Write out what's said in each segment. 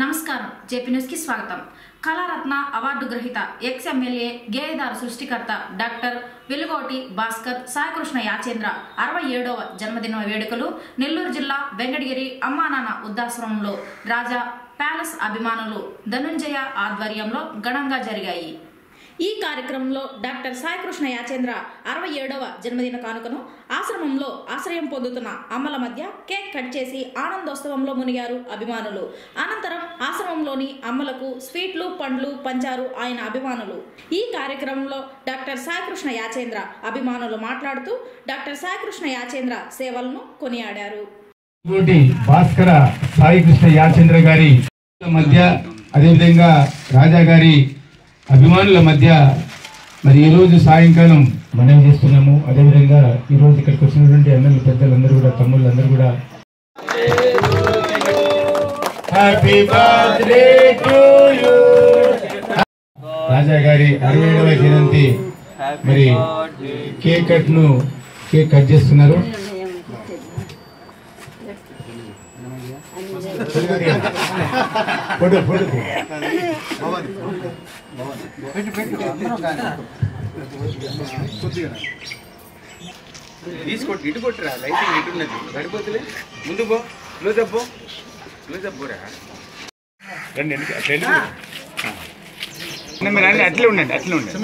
నమస్కారం. జేపీ న్యూస్కి స్వాగతం. కళారత్న అవార్డు గ్రహీత ఎక్స్ ఎమ్మెల్యే గేయదారు సృష్టికర్త డాక్టర్ వెలుగోటి భాస్కర్ సాయకృష్ణ యాచేంద్ర అరవై ఏడవ జన్మదిన వేడుకలు నెల్లూరు జిల్లా వెంకటగిరి అమ్మానాన్న వృద్ధాశ్రమంలో రాజా ప్యాలెస్ అభిమానులు ధనుంజయ ఆధ్వర్యంలో ఘనంగా జరిగాయి. ఈ కార్యక్రమంలో డాక్టర్ సాయికృష్ణ యాచేంద్ర అరవై ఏడవ జన్మదిన కానుకను ఆశ్రమంలో ఆశ్రయం పొందుతున్న అమ్మల మధ్య కేక్ కట్ చేసి ఆనందోత్సవంలో మునిగారు అభిమానులు. అనంతరం ఆశ్రమంలోని అమ్మలకు స్వీట్లు పండ్లు పంచారు ఆయన అభిమానులు. ఈ కార్యక్రమంలో డాక్టర్ సాయికృష్ణ యాచేంద్ర అభిమానులు మాట్లాడుతూ డాక్టర్ సాయికృష్ణ యాచేంద్ర సేవలను కొనియాడారు. భాస్కర సాయికృష్ణ యాచేంద్ర గారి మధ్య అదేవిధంగా రాజా గారి అభిమానుల మధ్య మరి ఈరోజు సాయంకాలం మనం చేస్తున్నాము. అదేవిధంగా ఈరోజు ఇక్కడికి వచ్చినటువంటి ఎమ్మెల్యే పెద్దలందరూ కూడా తమ్ముళ్ళందరూ కూడా. హ్యాపీ బర్త్డే టు రాజా గారి అరవై ఏడవ జయంతి. మరి కేక్ కట్ను కేక్ కట్ చేస్తున్నారు. ఫోటో ఫోటో తీసుకోండి ఇటు కొట్టురా లైటింగ్ ఇటు ఉన్నది పడిపోతులే ముందు పో క్లోజ్ అప్ పో క్లోజ్ అప్ పోరా రండి వెనక, అట్లా వెళ్ళి. ఆ. అన్న, మీరు అన్నీ అట్లే ఉండండి అట్లే ఉండండి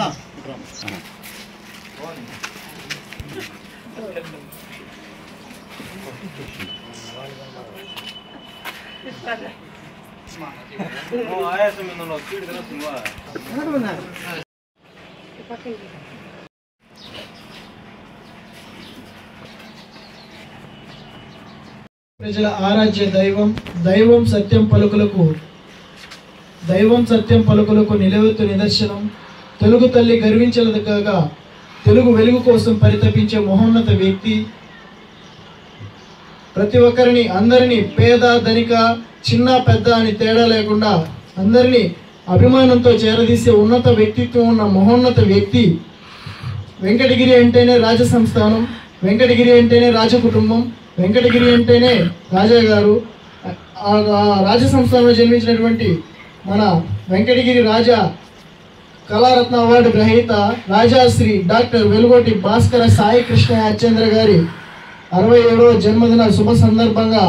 ప్రజల ఆరాధ్య దైవం దైవం సత్యం పలుకులకు దైవం సత్యం పలుకులకు నిలవెత్తు నిదర్శనం తెలుగు తల్లి గర్వించదగ్గగా తెలుగు వెలుగు కోసం పరితపించే మహోన్నత వ్యక్తి ప్రతి ఒక్కరిని అందరినీ పేద ధనిక చిన్న పెద్ద అని తేడా లేకుండా అందరినీ అభిమానంతో చేరదీసే ఉన్నత వ్యక్తిత్వం ఉన్న మహోన్నత వ్యక్తి వెంకటగిరి అంటేనే రాజ సంస్థానం వెంకటగిరి అంటేనే రాజకుటుంబం వెంకటగిరి అంటేనే రాజా గారు. ఆ రాజ సంస్థానంలో జన్మించినటువంటి మన వెంకటగిరి రాజా కళారత్న అవార్డు గ్రహీత రాజాశ్రీ డాక్టర్ వెలుగోటి భాస్కర సాయి కృష్ణ అచ్చేంద్ర గారి అరవై ఏడవ జన్మదిన శుభ సందర్భంగా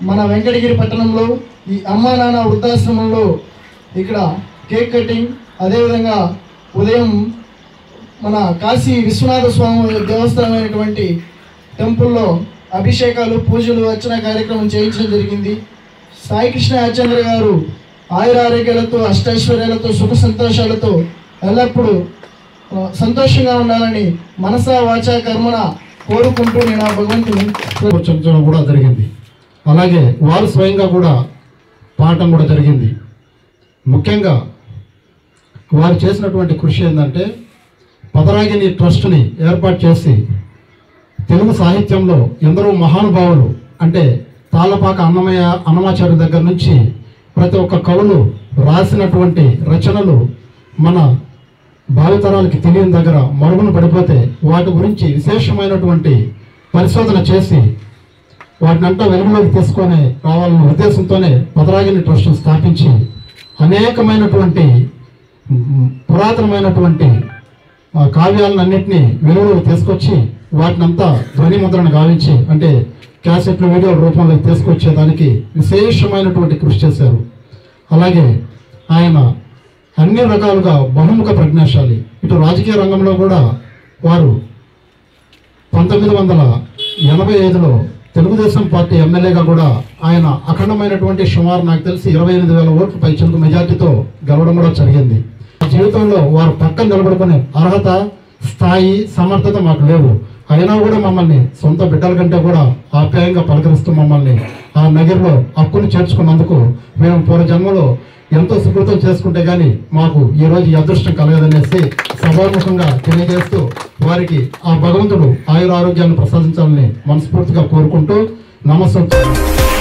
మన వెంకటగిరి పట్టణంలో ఈ అమ్మా నాన్న వృద్ధాశ్రమంలో ఇక్కడ కేక్ కటింగ్ అదేవిధంగా ఉదయం మన కాశీ విశ్వనాథ స్వామి దేవస్థానమైనటువంటి టెంపుల్లో అభిషేకాలు పూజలు అర్చన కార్యక్రమం చేయించడం జరిగింది. సాయికృష్ణ యాచంద్ర గారు ఆయుర ఆరోగ్యాలతో అష్టైశ్వర్యాలతో సుఖ సంతోషాలతో ఎల్లప్పుడూ సంతోషంగా ఉండాలని మనసా వాచా కర్మన కోరుకుంటూ నేను ఆ భగవంతుని కూడా జరిగింది. అలాగే వారు స్వయంగా కూడా పాడటం కూడా జరిగింది. ముఖ్యంగా వారు చేసినటువంటి కృషి ఏంటంటే పదరాగిని ట్రస్ట్ని ఏర్పాటు చేసి తెలుగు సాహిత్యంలో ఎందరో మహానుభావులు అంటే తాళ్ళపాక అన్నమయ్య అన్నమాచార్య దగ్గర నుంచి ప్రతి ఒక్క కవులు రాసినటువంటి రచనలు మన భావితరాలకి తెలియని దగ్గర మరుగున పడిపోతే వాటి గురించి విశేషమైనటువంటి పరిశోధన చేసి వాటినంతా వెలుగులోకి తీసుకొని రావాలన్న ఉద్దేశంతోనే పదరాగిని ట్రస్ట్ స్థాపించి అనేకమైనటువంటి పురాతనమైనటువంటి ఆ, కావ్యాలన్నింటినీ వెలుగులోకి తీసుకొచ్చి వాటినంతా ధ్వని ముద్రణ గావించి అంటే క్యాసెట్లు వీడియో రూపంలో తీసుకొచ్చేదానికి విశేషమైనటువంటి కృషి చేశారు. అలాగే ఆయన అన్ని రకాలుగా బహుముఖ ప్రజ్ఞాశాలి. ఇటు రాజకీయ రంగంలో కూడా వారు పంతొమ్మిది వందల ఎనభై ఐదులో తెలుగుదేశం పార్టీ ఎమ్మెల్యేగా కూడా ఆయన అఖండమైనటువంటి సుమారు నాకు తెలిసి ఇరవై ఎనిమిది వేల ఓట్లు పైచలకు మెజార్టీతో గెలవడం కూడా జరిగింది. జీవితంలో వారు పక్కన నిలబడుకునే అర్హత స్థాయి సమర్థత మాకు లేవు. అయినా కూడా మమ్మల్ని సొంత బిడ్డల కంటే కూడా ఆప్యాయంగా పలకరిస్తూ మమ్మల్ని ఆ నగర్లో హక్కును చేర్చుకున్నందుకు మేము పూర్వజన్మలో ఎంతో సుకృతం చేసుకుంటే కానీ మాకు ఈ రోజు ఈ అదృష్టం కలగదనేసి సభాముఖంగా తెలియజేస్తూ వారికి ఆ భగవంతుడు ఆయుర ఆరోగ్యాన్ని ప్రసాదించాలని మనస్ఫూర్తిగా కోరుకుంటూ నమస్కారం